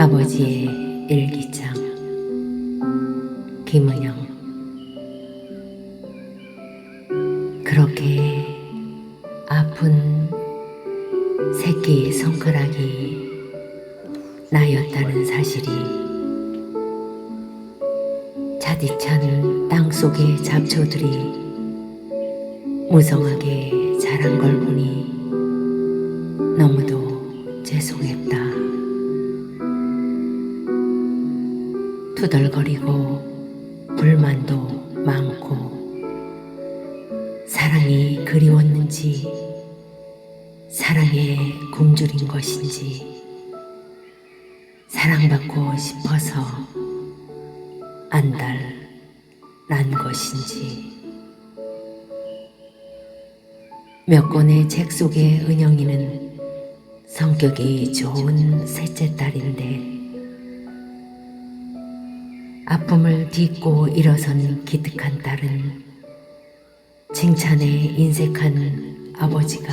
아버지의 일기장. 김은영. 그렇게 아픈 새끼 손가락이 나였다는 사실이 자디찬 땅속의 잡초들이 무성하게 자란 걸 투덜거리고 불만도 많고 사랑이 그리웠는지 사랑에 굶주린 것인지 사랑받고 싶어서 안달 난 것인지 몇 권의 책 속의 은영이는 성격이 좋은 셋째 딸인데 아픔을 딛고 일어선 기특한 딸은 칭찬에 인색한 아버지가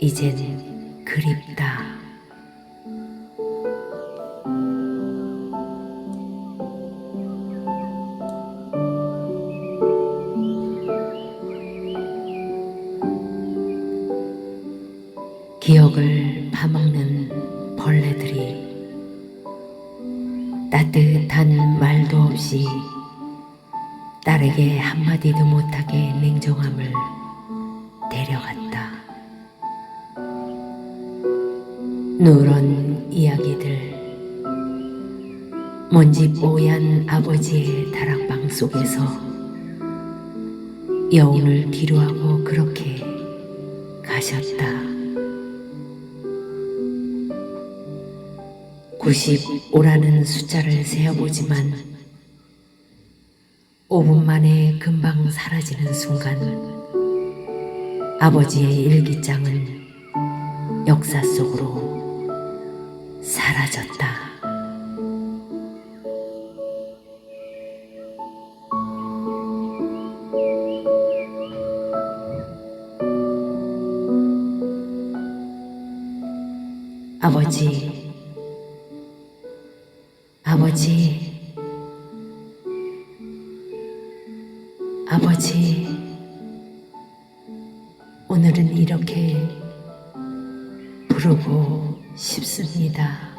이젠 그립다. 기억을 파먹는 벌레들이 따뜻한 말도 없이 딸에게 한마디도 못하게 냉정함을 데려갔다. 누런 이야기들, 먼지 뽀얀 아버지의 다락방 속에서 여운을 뒤로하고 그렇게 가셨다. 95라는 숫자를 세어보지만 5분 만에 금방 사라지는 순간 아버지의 일기장은 역사 속으로 사라졌다. 아버지, 아버지, 아버지, 오늘은 이렇게 부르고 싶습니다.